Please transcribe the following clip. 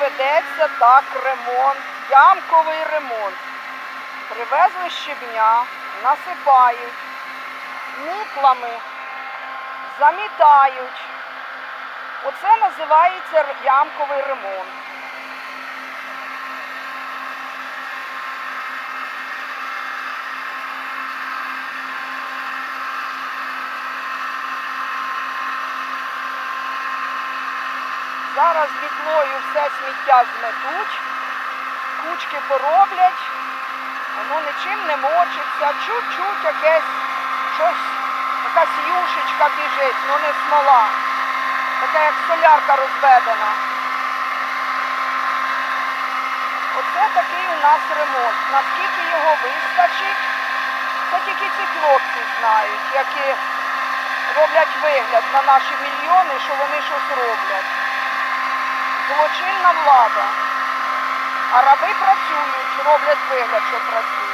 ведеться так ремонт, ямковий ремонт. Привезли щебня, насипають, муклами, замітають. Оце називається ямковий ремонт. Зараз мітлою все сміття зметуть, кучки пороблять, воно нічим не мочиться, чуть-чуть якесь щось, якась юшечка біжить, ну не смола. Така як солярка розведена. Оце такий у нас ремонт. Наскільки його вистачить, це тільки ці хлопці знають, які роблять вигляд на наші мільйони, що вони щось роблять. Злочинна влада. А раби працюють, роблять вигляд, що працюють.